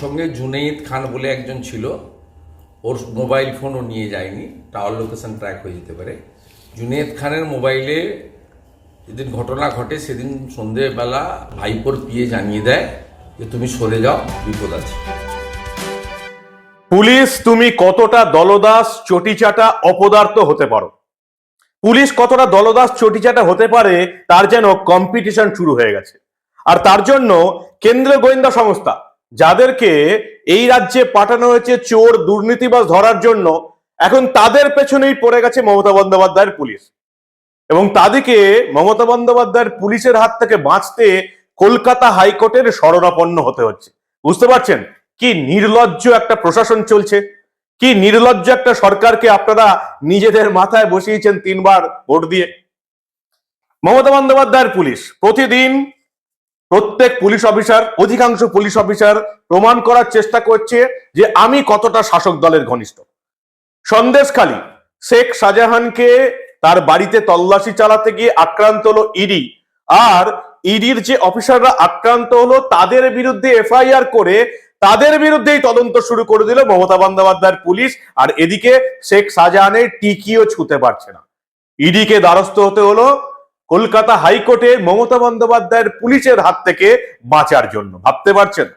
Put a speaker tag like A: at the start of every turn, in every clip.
A: সঙ্গে জুনেইদ খান বলে একজন ছিল। ওর মোবাইল ফোনও নিয়ে যায়নি। টাওয়ার লোকেশন ট্র্যাক হয়ে যেতে পারে। জুনেদ খানের মোবাইলে যেদিন ঘটনা ঘটে, সেদিন সন্ধেবেলা ভাইপোর পিয়ে জানিয়ে দেয় যে, তুমি সরে যাও, বিপদ আছে।
B: পুলিশ, তুমি কতটা দলদাস, চটিচাটা, অপদার্থ হতে পারো। পুলিশ কতটা দলদাস, চটিচাটা হতে পারে, তার যেন কম্পিটিশন শুরু হয়ে গেছে। আর তার জন্য কেন্দ্রীয় গোয়েন্দা সংস্থা যাদেরকে এই রাজ্যে পাঠানো হয়েছে চোর, দুর্নীতিবাজ ধরার জন্য, এখন তাদের পেছনেই পড়ে গেছে মমতা বন্দ্যোপাধ্যায়ের পুলিশ। এবং তাদেরকে মমতা বন্দ্যোপাধ্যায়ের পুলিশের হাত থেকে বাঁচতে কলকাতা হাইকোর্টের শরণাপন্ন হতে হচ্ছে। বুঝতে পারছেন? কি নির্লজ্জ একটা প্রশাসন চলছে। কি নির্লজ্জ একটা সরকারকে আপনারা নিজেদের মাথায় বসিয়েছেন তিনবার ভোট দিয়ে। মমতা বন্দ্যোপাধ্যায়ের পুলিশ প্রতিদিন প্রত্যেক পুলিশ অফিসার, অধিকাংশ পুলিশ অফিসার প্রমাণ করার চেষ্টা করছে যে আমি কতটা শাসক দলের ঘনিষ্ঠ। সন্দেশখালী, শেখ শাহজাহানকে তার বাড়িতে তল্লাশি চালাতে গিয়ে আক্রান্ত হলো ইডি। আর ইডির যে অফিসাররা আক্রান্ত হলো, তাদের বিরুদ্ধে এফআইআর করে তাদের বিরুদ্ধেই তদন্ত শুরু করে দিল মমতা বন্দ্যোপাধ্যায়ের পুলিশ। আর এদিকে শেখ শাহজাহানের টিকিও ছুতে পারছে না। ইডিকে দ্বারস্থ হতে হলো কলকাতা হাইকোর্টে মমতা বন্দ্যোপাধ্যায়ের পুলিশের হাত থেকে বাঁচার জন্য। ভাবতে পারছেন?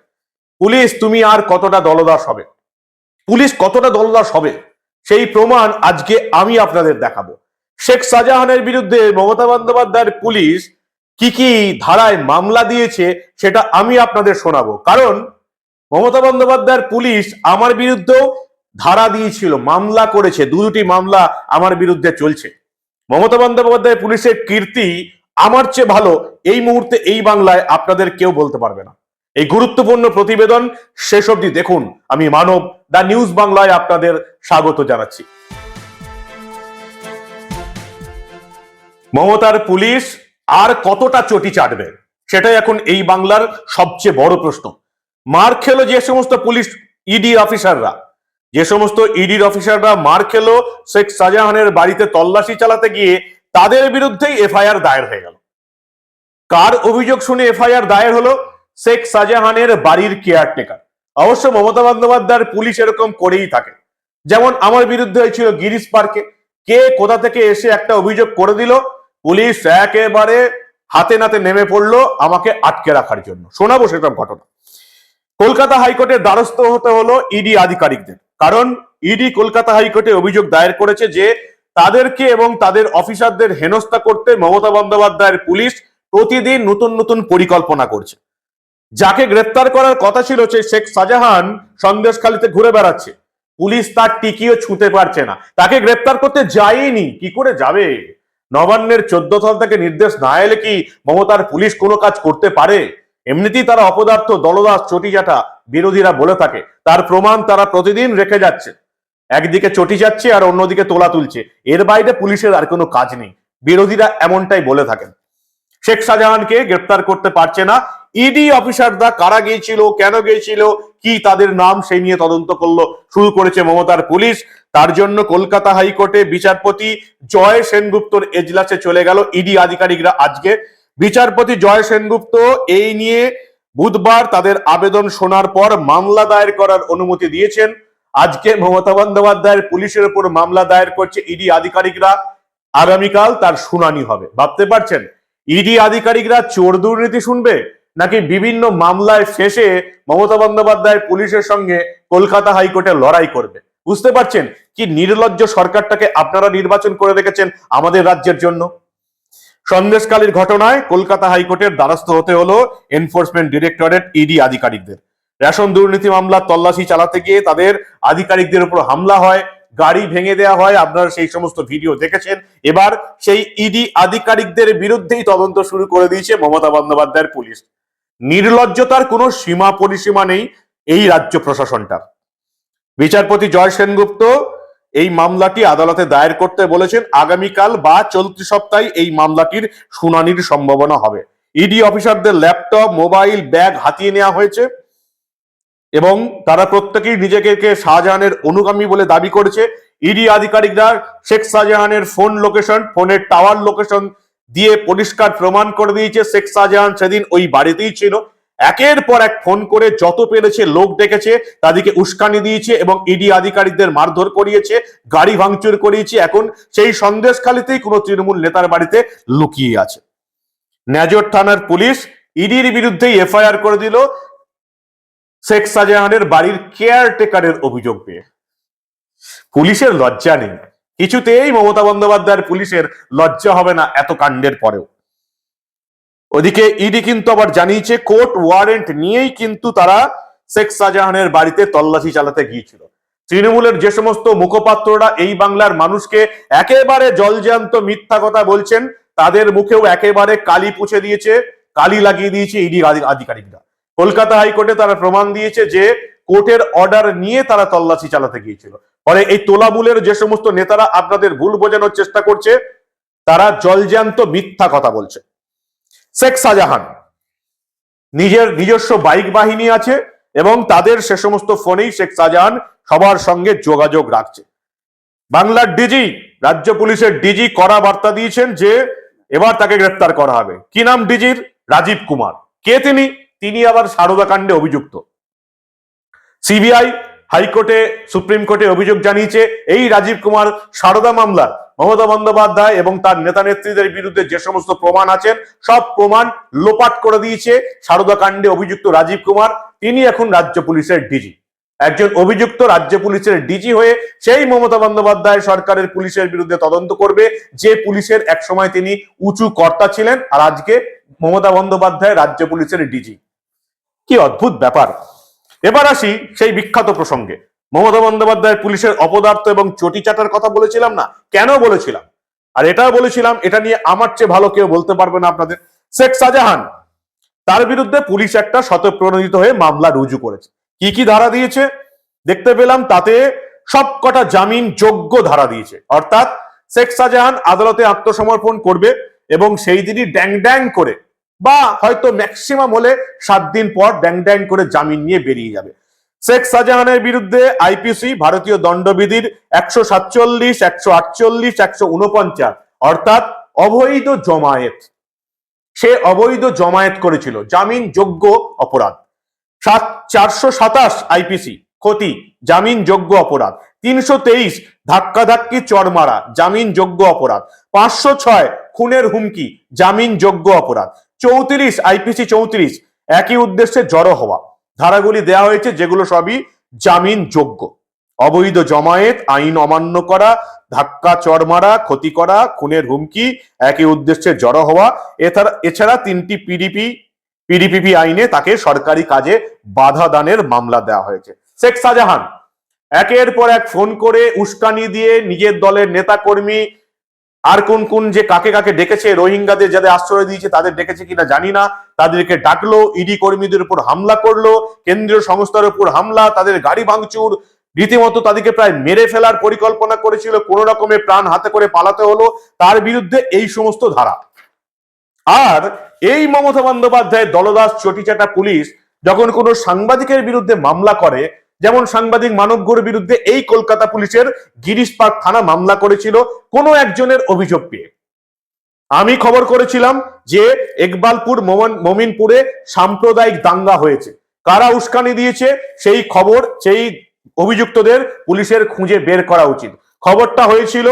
B: পুলিশ, তুমি আর কতটা দলদাস হবে? পুলিশ কতটা দলদাস হবে? সেই প্রমাণ আজকে আমি আপনাদের দেখাবো। শেখ শাহজাহানের বিরুদ্ধে মমতা বন্দ্যোপাধ্যায়ের পুলিশ কি কি ধারায় মামলা দিয়েছে, সেটা আমি আপনাদের শোনাবো। কারণ মমতা বন্দ্যোপাধ্যায়ের পুলিশ আমার বিরুদ্ধেও ধারা দিয়েছিল, মামলা করেছে দু দুটি মামলা আমার বিরুদ্ধে চলছে। মমতা বন্দ্যোপাধ্যায় পুলিশের কীর্তি আমার চেয়ে ভালো এই মুহূর্তে এই বাংলায় আপনাদের কেউ বলতে পারবে না। এই গুরুত্বপূর্ণ প্রতিবেদন শেষ অবধি দেখুন। আমি মানব দা নিউজ বাংলায় আপনাদের স্বাগত জানাচ্ছি। মমতার পুলিশ আর কতটা চটি চাটবে? সেটাই এখন এই বাংলার সবচেয়ে বড় প্রশ্ন। মার খেলো যে সমস্ত পুলিশ ইডি অফিসাররা। যে সমস্ত ইডির অফিসাররা মার খেলো, শেখ শাহজাহানের বাড়িতে তল্লাশি চালাতে গিয়ে তাদের বিরুদ্ধেই এফআইআর দায়ের হয়ে গেল। কার অভিযোগ শুনে এফআইআর দায়ের হলো? শেখ শাহজাহানের বাড়ির কেয়ারটেকার অবশ্য মমতা বন্দ্যোপাধ্যায়ের পুলিশ এরকম করেই থাকে। যেমন আমার বিরুদ্ধে হয়েছিল গিরিশ পার্কে। কে কোথা থেকে এসে একটা অভিযোগ করে দিল? পুলিশ একেবারে হাতে নাতে নেমে পড়ল আমাকে আটকে রাখার জন্য। শোনাবো সেরকম ঘটনা। কলকাতা হাইকোর্টের দ্বারস্থ হতে হলো ইডি আধিকারিকদের। কারণ ইডি কলকাতা হাইকোর্টে অভিযোগ দায়ের করেছে যে তাদেরকে এবং তাদের অফিসারদের হেনস্থা করতে মমতা বন্দ্যোপাধ্যায়ের পুলিশ প্রতিদিন নতুন নতুন পরিকল্পনা করছে। যাকে গ্রেপ্তার করার কথা ছিল সে শেখ শাহজাহান সন্দেশখালিতে ঘুরে বেড়াচ্ছে। পুলিশ তার টিকিও ছুঁতে পারছে না। তাকে গ্রেপ্তার করতে যায়নি। কি করে যাবে? নবান্নের চোদ্দ তল থেকে নির্দেশ না এলে কি মমতার পুলিশ কোনো কাজ করতে পারে? এমনিতেই তারা অপদার্থ দলদাস চটিজাটা বিরোধীরা বলে থাকে, তার প্রমাণ তারা প্রতিদিন রেখে যাচ্ছে। একদিকে চটি যাচ্ছে আর অন্যদিকে তোলা তুলছে। এর বাইরে পুলিশের আর কোনো কাজ নেই। বিরোধীরা এমনটাই বলে থাকেন। শেখ শাহজাহানকে গ্রেপ্তার করতে পারছে না। ইডি অফিসাররা কারা গিয়েছিল, কেন গিয়েছিল, কি তাদের নাম সেই নিয়ে তদন্ত করল, শুরু করেছে মমতার পুলিশ। তার জন্য কলকাতা হাইকোর্টে বিচারপতি জয় সেনগুপ্তর এজলাসে চলে গেল। ইডি আধিকারিকরা আজকে। বিচারপতি জয় সেনগুপ্ত এই নিয়ে বুধবার তাদের আবেদন শোনার পর মামলা দায়ের করার অনুমতি দিয়েছেন। আজকে মমতা বন্দ্যোপাধ্যায়ের পুলিশের উপর মামলা দায়ের করছে ইডি আধিকারিকরা। আগামীকাল তার শুনানি হবে। ভাবতে পারছেন? ইডি আধিকারিকরা চোর দুর্নীতি শুনবে? নাকি বিভিন্ন মামলায় শেষে মমতা বন্দ্যোপাধ্যায়ের পুলিশের সঙ্গে কলকাতা হাইকোর্টে লড়াই করবে? বুঝতে পারছেন? কি নির্লজ্জ সরকারটাকে আপনারা নির্বাচন করে রেখেছেন আমাদের রাজ্যের জন্য? সন্দেশকালীর ঘটনায় কলকাতা হাইকোর্টের দ্বারস্থ হতে হলো এনফোর্সমেন্ট ডিরেক্টরেট ইডি আধিকারিকদের। রেশন দুর্নীতি মামলা তল্লাশি চালাতে গিয়ে তাদের আধিকারিকদের উপর হামলা হয়, গাড়ি ভেঙে দেওয়া হয়, আপনারা সেই সমস্ত ভিডিও দেখেছেন। এবার সেই ইডি আধিকারিকদের বিরুদ্ধেই তদন্ত শুরু করে দিয়েছে মমতা বন্দ্যোপাধ্যায়ের পুলিশ। নির্লজ্জতার কোনো সীমা পরিসীমা নেই এই রাজ্য প্রশাসনটার। বিচারপতি জয় সেনগুপ্ত এই মামলাটি আদালতে দায়ের করতে বলেছেন আগামীকাল বা চলতি সপ্তাহে এই মামলাটির শুনানির সম্ভাবনা হবে। ইডি অফিসারদের ল্যাপটপ, মোবাইল, ব্যাগ হাতিয়ে নেওয়া হয়েছে এবং তারা প্রত্যেকেই নিজেকে শাহজাহানের অনুগামী বলে দাবি করেছে। ইডি আধিকারিকরা শেখ শাহজাহানের ফোন লোকেশন, ফোনের টাওয়ার লোকেশন দিয়ে পরিষ্কার প্রমাণ করে দিয়েছে। শেখ শাহজাহান সেদিন ওই বাড়িতেই ছিল। একের পর এক ফোন করে যত পেরেছে, লোক ডেকেছে, তাদেরকে উস্কানি দিয়েছে এবং ইডি আধিকারিকদের মারধর করিয়েছে, গাড়ি ভাঙচুর করিয়েছে। এখন সেই সন্দেশখালিতেই কোনো তৃণমূল নেতার বাড়িতে লুকিয়ে আছে। ন্যাজর থানার পুলিশ ইডির বিরুদ্ধে এফআইআর করে দিল শেখ শাহজাহানের বাড়ির কেয়ারটেকারের অভিযোগ পেয়ে। পুলিশের লজ্জা নেই। কিছুতেই মমতা বন্দ্যোপাধ্যায়ের পুলিশের লজ্জা হবে না এত কাণ্ডের পরেও। ওদিকে ইডি কিন্তু আবার জানিয়েছে, কোর্ট ওয়ারেন্ট নিয়েই কিন্তু তারা শেখ শাহজাহানের বাড়িতে তল্লাশি চালাতে গিয়েছিল। তৃণমূলের যে সমস্ত মুখপাত্ররা এই বাংলার মানুষকে একেবারে জলজান্ত মিথ্যা কথা বলছেন, তাদের মুখেও একেবারে কালি পুছে দিয়েছে, কালি লাগিয়ে দিয়েছে ইডি আধিকারিকরা। কলকাতা হাইকোর্টে তারা প্রমাণ দিয়েছে যে কোর্টের অর্ডার নিয়ে তারা তল্লাশি চালাতে গিয়েছিল। ফলে এই তোলামূলের যে সমস্ত নেতারা আপনাদের ভুল বোঝানোর চেষ্টা করছে, তারা জলজান্ত মিথ্যা কথা বলছে। শেখ শাহজাহান। নিজের নিজস্ব বাইক বাহিনী আছে এবং তাদের সে সমস্ত ফোনেই শেখ শাহজাহান সবার সঙ্গে যোগাযোগ রাখছে। বাংলার ডিজি, রাজ্য পুলিশের ডিজি কড়া বার্তা দিয়েছেন যে এবার তাকে গ্রেপ্তার করা হবে। কি নাম ডিজির? রাজীব কুমার। কে তিনি? তিনি আবার সারদা কাণ্ডে অভিযুক্ত। সিবিআই, হাইকোর্টে, সুপ্রিম কোর্টে অভিযোগ জানিয়েছে, এই রাজীব কুমার সারদা মামলার মমতা বন্দ্যোপাধ্যায় এবং তার নেতা নেত্রীদের বিরুদ্ধে যে সমস্ত প্রমাণ আছেন সব প্রমাণ লোপাট করে দিয়েছে সারদা কাণ্ডে অভিযুক্ত রাজীব কুমার। তিনি এখন রাজ্য পুলিশের ডিজি। একজন অভিযুক্ত রাজ্য পুলিশের ডিজি হয়ে সেই মমতা বন্দ্যোপাধ্যায় সরকারের পুলিশের বিরুদ্ধে তদন্ত করবে, যে পুলিশের এক সময় তিনি উঁচু কর্তা ছিলেন আর আজকে মমতা বন্দ্যোপাধ্যায় রাজ্য পুলিশের ডিজি। কি অদ্ভুত ব্যাপার। এবার আসি সেই বিখ্যাত প্রসঙ্গে। মমতা বন্দ্যোপাধ্যায়ের পুলিশের অপদার্থ এবং চটি চাটার কথা বলেছিলাম না? কেন বলেছিলাম? আর এটাও বলেছিলাম, এটা নিয়ে আমার চেয়ে ভালো কেউ বলতে পারবে না আপনাদের। শেখ শাহজাহান, তার বিরুদ্ধে পুলিশ একটা শতপ্রণোদিত হয়ে মামলা রুজু করেছে। কি কি ধারা দিয়েছে? দেখতে পেলাম তাতে সবকটা জামিন যোগ্য ধারা দিয়েছে। অর্থাৎ শেখ শাহজাহান আদালতে আত্মসমর্পণ করবে এবং সেই দিনই ড্যাং ড্যাং করে বা হয়তো ম্যাক্সিমাম হলে সাত দিন পর ড্যাং ড্যাং করে জামিন নিয়ে বেরিয়ে যাবে। শেখ শাহজাহানের বিরুদ্ধে আইপিসি ভারতীয় দণ্ডবিধির একশো সাতচল্লিশ, একশো আটচল্লিশ, একশো উনপঞ্চাশ, অর্থাৎ অবৈধ জমায়েত। সে অবৈধ জমায়েত করেছিল জামিন যোগ্য অপরাধ। সাত, চারশো সাতাশ আইপিসি, ক্ষতি জামিন যোগ্য অপরাধ। তিনশো তেইশ, ধাক্কাধাক্কি চড়মারা জামিন যোগ্য অপরাধ। পাঁচশো ছয়, খুনের হুমকি জামিন যোগ্য অপরাধ। চৌত্রিশ, আইপিসি চৌত্রিশ, একই উদ্দেশ্যে জড়ো হওয়া। ধারাগুলি দেওয়া হয়েছে, যেগুলো সবই জামিন যোগ্য অবৈধ জমায়েত, আইন অমান্য করা, ধাক্কা চড় মারা, ক্ষতি করা, খুনের হুমকি, একই উদ্দেশ্যে জড়ো হওয়া, এছাড়া এছাড়া তিনটি পিডিপি পিডিপিপি আইনে তাকে সরকারি কাজে বাধা দানের মামলা দেওয়া হয়েছে। শেখ শাহজাহান, একের পর এক ফোন করে উস্কানি দিয়ে নিজের দলের নেতা কর্মী আর কোন কোন যে কাকে কাকে ডেকেছে, রোহিঙ্গাদের যাদের আশ্রয় দিয়েছে, তাদের ডেকেছে কিনা জানি না। তাদেরকে ডাকলো ইডি কর্মীদের উপর হামলা করল, কেন্দ্রীয় সংস্থার উপর হামলা, তাদের গাড়ি ভাঙচুর, রীতিমতো তাদেরকে প্রায় মেরে ফেলার পরিকল্পনা করেছিল, কোন রকমের প্রাণ হাতে করে পালাতে হলো, তার বিরুদ্ধে এই সমস্ত ধারা। আর এই মমতা বন্দ্যোপাধ্যায়, দলদাস, চটিচাটা পুলিশ, যখন কোনো সাংবাদিকের বিরুদ্ধে মামলা করে যেমন সাংবাদিক মানবগুর বিরুদ্ধে এই কলকাতা পুলিশের গিরিশ পার্ক থানা মামলা করেছিল কোনো একজনের অভিযোগ পেয়ে। আমি খবর করেছিলাম যে একবালপুর মোমন- মমিনপুরে সাম্প্রদায়িক দাঙ্গা হয়েছে। কারা উস্কানি দিয়েছে সেই খবর, সেই অভিযুক্তদের পুলিশের খুঁজে বের করা উচিত। খবরটা হয়েছিল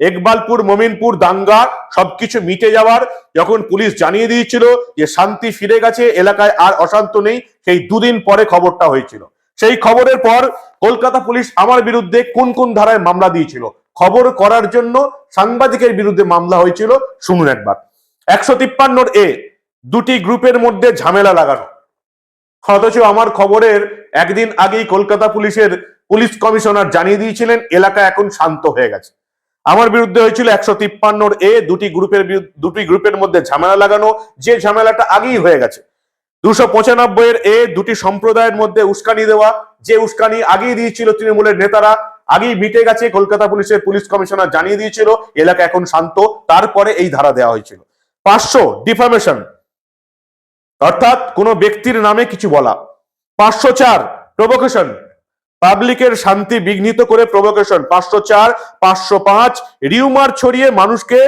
B: একবালপুর মমিনপুর দাঙ্গা সবকিছু মিটে যাওয়ার যখন পুলিশ জানিয়ে দিয়েছিল যে শান্তি ফিরে গেছে, এলাকায় আর অশান্ত নেই, সেই দুদিন পরে খবরটা হয়েছিল। সেই খবরের পর কলকাতা পুলিশ আমার বিরুদ্ধে কোন কোন ধারায় মামলা দিয়েছিল? খবর করার জন্য সাংবাদিকের বিরুদ্ধে মামলা হয়েছিল। শুনুন একবার। একশো তিপ্পান্নর এ দুটি গ্রুপের মধ্যে ঝামেলা লাগানো। অথচ আমার খবরের একদিন আগেই কলকাতা পুলিশের পুলিশ কমিশনার জানিয়ে দিয়েছিলেন, এলাকা এখন শান্ত হয়ে গেছে। আমার বিরুদ্ধে হয়েছিল একশো তিপ্পান্নর এ দুটি গ্রুপের দুটি গ্রুপের মধ্যে ঝামেলা লাগানো। যে ঝামেলাটা আগেই হয়ে গেছে। দুশো পঁচানব্বই এর এ দুটি সম্প্রদায়ের মধ্যে উস্কানি দেওয়া, যে উস্কানি আগেই দিয়েছিল তৃণমূলের নেতারা, আগেই মিটে গেছে কলকাতা পুলিশের পুলিশ কমিশনার জানিয়ে দিয়েছিল, এলাকা এখন শান্ত, তারপরে এই ধারা দেওয়া হয়েছিল। পাঁচশো ডিফামেশন, অর্থাৎ কোনো ব্যক্তির নামে কিছু বলা। পাঁচশো চার, প্রভোকেশন, পাবলিকের শান্তি বিঘ্নিত করে প্রভোকেশন। পাঁচশো চার, পাঁচশো পাঁচ, রিউমার ছড়িয়ে মানুষকে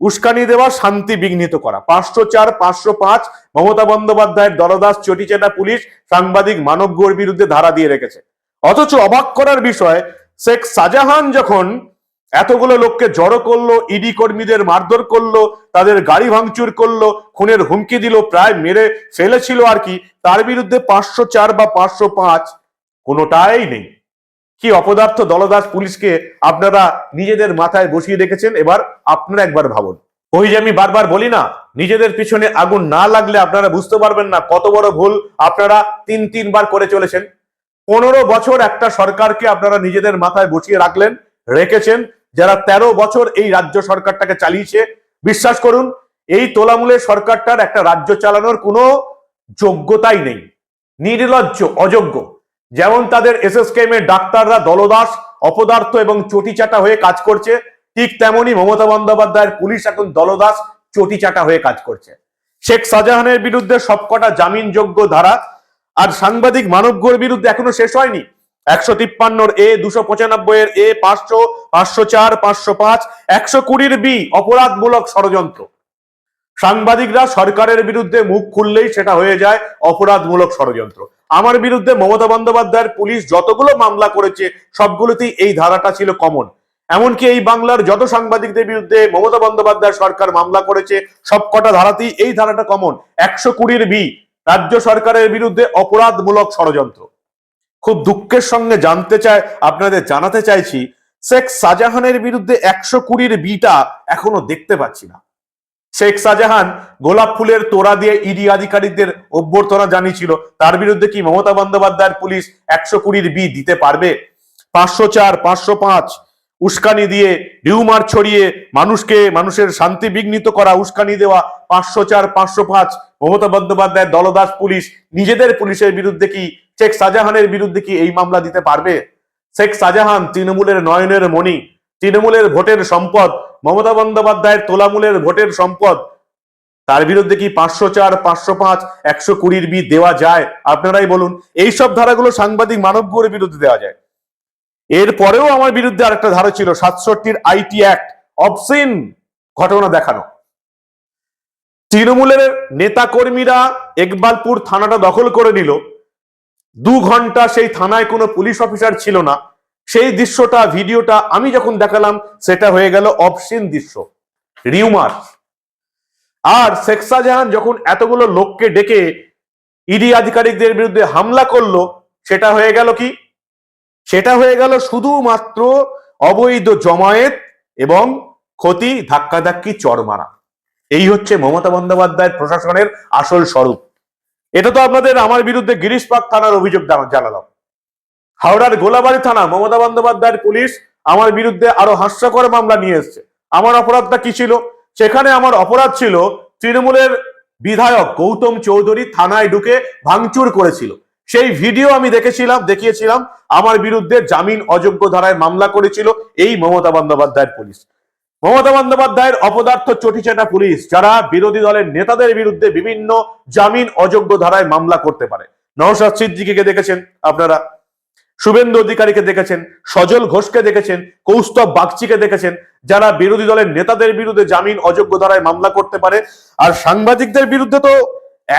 B: উস্কানি দেওয়া, শান্তি বিঘ্নিত করা। পাঁচশো চার, পাঁচশো পাঁচ, মমতা বন্দ্যোপাধ্যায়ের দলদাস চটিচেটা পুলিশ, সাংবাদিক মানব গোর বিরুদ্ধে ধারা দিয়ে রেখেছে। অথচ অবাক করার বিষয়, শেখ শাহজাহান যখন এতগুলো লোককে জড়ো করল, ইডি কর্মীদের মারধর করল, তাদের গাড়ি ভাঙচুর করল, খুনের হুমকি দিল, প্রায় মেরে ফেলেছিল আর কি, তার বিরুদ্ধে পাঁচশো চার বা পাঁচশো পাঁচ কোনোটাই নেই। কি অপদার্থ দলদাস পুলিশকে আপনারা নিজেদের মাথায় বসিয়ে রেখেছেন? এবার আপনারা একবার ভাবুন। ওই যে আমি বারবার বলি না, নিজেদের পিছনে আগুন না লাগলে আপনারা বুঝতে পারবেন না কত বড় ভুল আপনারা তিন, তিনবার করে চলেছেন। পনেরো বছর একটা সরকারকে আপনারা নিজেদের মাথায় বসিয়ে রাখলেন, রেখেছেন, যারা তেরো বছর এই রাজ্য সরকারটাকে চালিয়েছে। বিশ্বাস করুন, এই তোলামূলের সরকারটার একটা রাজ্য চালানোর কোনো যোগ্যতাই নেই। নির্লজ্জ, অযোগ্য। যেমন তাদের এসএসকেএম এর ডাক্তাররা দলদাস, অপদার্থ এবং চটিচাটা হয়ে কাজ করছে, ঠিক তেমনি মমতা বন্দ্যোপাধ্যায়ের পুলিশ এখন দলদাস, চটিচাটা হয়ে কাজ করছে। শেখ শাহজাহানের বিরুদ্ধে সবকটা জামিনযোগ্য ধারা, আর সাংবাদিক মানবগোর বিরুদ্ধে এখনও শেষ হয়নি। একশো তিপ্পান্নর এ, দুশো পঁচানব্বই এর এ, পাঁচশো পাঁচশো চার, পাঁচশো পাঁচ, একশো কুড়ির বি অপরাধমূলক ষড়যন্ত্র। সাংবাদিকরা সরকারের বিরুদ্ধে মুখ খুললেই সেটা হয়ে যায় অপরাধমূলক ষড়যন্ত্র। আমার বিরুদ্ধে মমতা বন্দ্যোপাধ্যায়ের পুলিশ যতগুলো মামলা করেছে, সবগুলোতেই এই ধারাটা ছিল কমন। এমনকি এই বাংলার যত সাংবাদিকদের বিরুদ্ধে মমতা বন্দ্যোপাধ্যায় সরকার মামলা করেছে, সবকটা ধারাতেই এই ধারাটা কমন। একশো কুড়ির বি রাজ্য সরকারের বিরুদ্ধে অপরাধমূলক ষড়যন্ত্র। খুব দুঃখের সঙ্গে জানতে চাই আপনাদের জানাতে চাইছি, শেখ শাহজাহানের বিরুদ্ধে একশো কুড়ির বিটা এখনও দেখতে পাচ্ছি না। শেখ শাহজাহান গোলাপ ফুলের তোড়া দিয়ে ইডি আধিকারিকদের অভ্যর্থনা জানিয়েছিল। তার বিরুদ্ধে কি মমতা বন্দ্যোপাধ্যায়ের পুলিশ একশো কুড়ির বি দিতে পারবে? পাঁচশো চার, পাঁচশো পাঁচ, উস্কানি দিয়ে রিউমার ছড়িয়ে মানুষকে, মানুষের শান্তি বিঘ্নিত করা, উস্কানি দেওয়া, পাঁচশো চার, পাঁচশো পাঁচ। মমতা বন্দ্যোপাধ্যায়ের দলদাস পুলিশ, নিজেদের পুলিশের বিরুদ্ধে কি, শেখ শাহজাহানের বিরুদ্ধে কি এই মামলা দিতে পারবে? শেখ শাহজাহান তৃণমূলের নয়নের মণি, তৃণমূলের ভোটের সম্পদ মমতা বন্দ্যোপাধ্যায়ের তোলামূলের ভোটের সম্পদ, তার বিরুদ্ধে কি পাঁচশো চার, পাঁচশো পাঁচ, একশো কুড়ির বি দেওয়া যায়? আপনারাই বলুন, এইসব ধারাগুলো সাংবাদিক মানব গৌরের বিরুদ্ধে দেওয়া যায়। এরপরেও আমার বিরুদ্ধে আরেকটা ধারা ছিল, সাতষট্টির আইটি অ্যাক্ট, অবসিন ঘটনা দেখানো। তৃণমূলের নেতা কর্মীরা একবালপুর থানাটা দখল করে নিল। দু ঘণ্টা সেই থানায় কোনো পুলিশ অফিসার ছিল না। সেই দৃশ্যটা, ভিডিওটা আমি যখন দেখালাম, সেটা হয়ে গেল অবসিন দৃশ্য রিউমার আর শেখ শাহজাহান যখন এতগুলো লোককে ডেকে ইডি আধিকারিকদের বিরুদ্ধে হামলা করল, সেটা হয়ে গেল কি? সেটা হয়ে গেল শুধুমাত্র অবৈধ জমায়েত এবং ক্ষতি, ধাক্কাধাক্কি চড় মারা এই হচ্ছে মমতা বন্দ্যোপাধ্যায়ের প্রশাসনের আসল স্বরূপ। এটা তো আপনাদের আমার বিরুদ্ধে গিরিশ পাক থানার অভিযোগ জানালাম। হাওড়ার গোলাবাড়ি থানা মমতা বন্দ্যোপাধ্যায়ের পুলিশ আমার বিরুদ্ধে আরও হাস্যকর মামলা নিয়ে এসছে। আমার অপরাধটা কি ছিল? সেখানে আমার অপরাধ ছিল তৃণমূলের বিধায়ক গৌতম চৌধুরী থানায় ঢুকে ভাঙচুর করেছিল। সেই ভিডিও আমি দেখেছিলাম, দেখিয়েছিলাম। আমার বিরুদ্ধে জামিন অযোগ্য ধারায় মামলা করেছিল এই মমতা বন্দ্যোপাধ্যায়ের পুলিশ। মমতা বন্দ্যোপাধ্যায়ের অপদার্থ চটিচাটা পুলিশ যারা বিরোধী দলের নেতাদের বিরুদ্ধে বিভিন্ন জামিন অযোগ্য ধারায় মামলা করতে পারে। নওশাদ সিদ্দিকিকে দেখেছেন আপনারা? শুভেন্দু অধিকারীকে দেখেছেন, সজল ঘোষকে দেখেছেন, কৌস্তব বাগচিকে দেখেছেন, যারা বিরোধী দলের নেতাদের বিরুদ্ধে জামিন অযোগ্য ধারায় মামলা করতে পারে, আর সাংবাদিকদের বিরুদ্ধে তো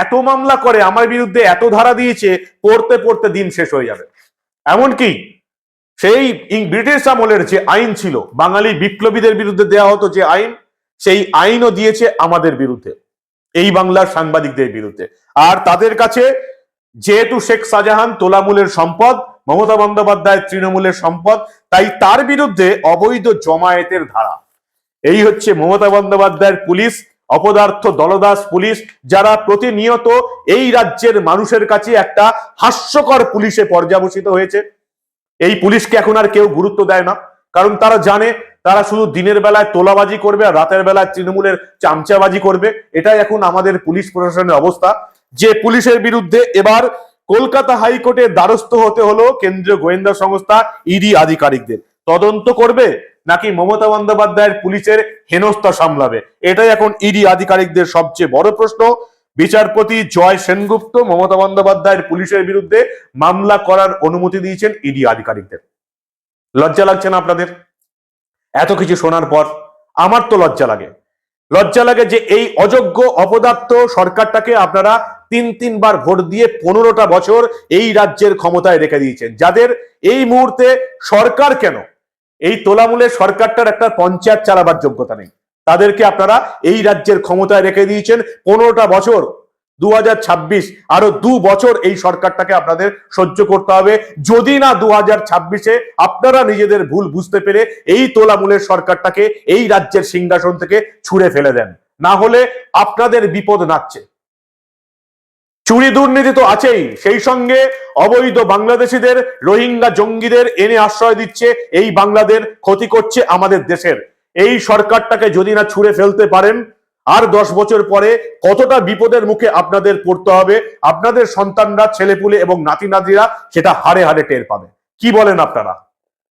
B: এত মামলা করে, আমার বিরুদ্ধে এত ধারা দিয়েছে, পড়তে পড়তে দিন শেষ হয়ে যাবে। এমনকি সেই ব্রিটিশ আমলের যে আইন ছিল, বাঙালি বিপ্লবীদের বিরুদ্ধে দেওয়া হতো যে আইন, সেই আইনও দিয়েছে আমাদের বিরুদ্ধে, এই বাংলার সাংবাদিকদের বিরুদ্ধে। আর তাদের কাছে যেহেতু শেখ শাহজাহান তোলামূলের সম্পদ মমতা বন্দ্যোপাধ্যায় তৃণমূলের সম্পদ, তাই তার বিরুদ্ধে অবৈধ জমায়েতের ধারা। এই হচ্ছে মমতা বন্দ্যোপাধ্যায়ের পুলিশ, অপদার্থ দলদাস পুলিশ, যারা প্রতিনিয়ত এই রাজ্যের মানুষের কাছে একটা হাস্যকর পুলিশে পর্যাবসিত হয়েছে। এই পুলিশকে এখন আর কেউ গুরুত্ব দেয় না, কারণ তারা জানে তারা শুধু দিনের বেলায় তোলাবাজি করবে আর রাতের বেলায় তৃণমূলের চামচাবাজি করবে। এটাই এখন আমাদের পুলিশ প্রশাসনের অবস্থা। যে পুলিশের বিরুদ্ধে এবার কলকাতা হাইকোর্টের দ্বারস্থ হতে হলো কেন্দ্রীয় গোয়েন্দা সংস্থা ইডি আধিকারিকদের। তদন্ত করবে নাকি মমতা বন্দ্যোপাধ্যায়ের পুলিশের হেনস্থা সামলাবে? এটাই এখন ইডি আধিকারিকদের সবচেয়ে বড় প্রশ্ন। বিচারপতি জয় সেনগুপ্ত মমতা বন্দ্যোপাধ্যায়ের পুলিশের বিরুদ্ধে মামলা করার অনুমতি দিয়েছেন ইডি আধিকারিকদের। লজ্জা লাগছে না আপনাদের? এত কিছু শোনার পর আমার তো লজ্জা লাগে। লজ্জা লাগে যে এই অযোগ্য অপদার্থ সরকারটাকে আপনারা তিন তিনবার ভোট দিয়ে পনেরোটা বছর এই রাজ্যের ক্ষমতায় রেখে দিয়েছেন। যাদের এই মুহূর্তে সরকার কেন? এই তোলামূলের সরকারটার একটা পঞ্চায়েত চালাবার যোগ্যতা নেই। তাদেরকে আপনারা এই রাজ্যের ক্ষমতায় রেখে দিয়েছেন পনেরোটা বছর। দু হাজার ছাব্বিশ আরও দু বছর এই সরকারটাকে আপনাদের সহ্য করতে হবে। যদি না দু হাজার ছাব্বিশে আপনারা নিজেদের ভুল বুঝতে পেরে এই তোলামূলের সরকারটাকে এই রাজ্যের সিংহাসন থেকে ছুঁড়ে ফেলে দেন। না হলে আপনাদের বিপদ নাচ্ছে। চুরি দুর্নীতি তো আছেই। সেই সঙ্গে অবৈধ বাংলাদেশিদের, রোহিঙ্গা জঙ্গিদের এনে আশ্রয় দিচ্ছে এই বাংলাদের ক্ষতি করছে আমাদের দেশের। এই সরকারটাকে যদি না ছুঁড়ে ফেলতে পারেন, আর দশ বছর পরে কতটা বিপদের মুখে আপনাদের পড়তে হবে, আপনাদের সন্তানরা, ছেলেপুলে এবং নাতি নাতিরা সেটা হারে হারে টের পাবে। কি বলেন আপনারা?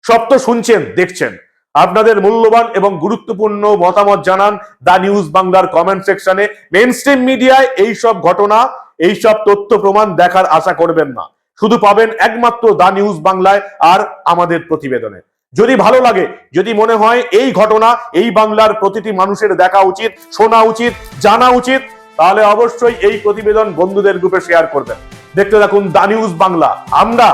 B: সব তো শুনছেন, দেখছেন। আপনাদের মূল্যবান এবং গুরুত্বপূর্ণ মতামত জানান দা নিউজ বাংলার কমেন্ট সেকশনে। মেন স্ট্রিম মিডিয়ায় এইসব ঘটনা এইসব তথ্য প্রমাণ দেখার আশা করবেন না। শুধু পাবেন একমাত্র দা নিউজ বাংলায় আর আমাদের প্রতিবেদনে। যদি ভালো লাগে, যদি মনে হয় এই ঘটনা, এই বাংলার প্রতিটি মানুষের দেখা উচিত, শোনা উচিত, জানা উচিত, তাহলে অবশ্যই এই প্রতিবেদন বন্ধুদের গ্রুপে শেয়ার করবেন। দেখতে থাকুন দা নিউজ বাংলা। আমরা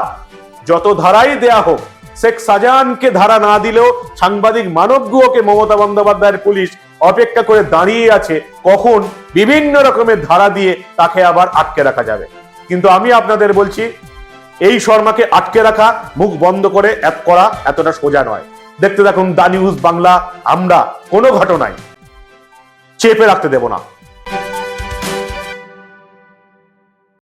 B: যত ধারাই দেয়া হোক, শেখ শাহজাহানকে ধারা না দিলেও সাংবাদিক মানব গুহকে মমতা বন্দ্যোপাধ্যায়ের পুলিশ অপেক্ষা করে দাঁড়িয়ে আছে কখন বিভিন্ন রকমের ধারা দিয়ে তাকে আবার আটকে রাখা যাবে। কিন্তু আমি আপনাদের বলছি, এই শর্মাকে আটকে রাখা, মুখ বন্ধ করে এক করা এতটা সোজা নয়। দেখতে দেখুন দা নিউজ বাংলা, আমরা কোনো ঘটনায় চেপে রাখতে দেব না।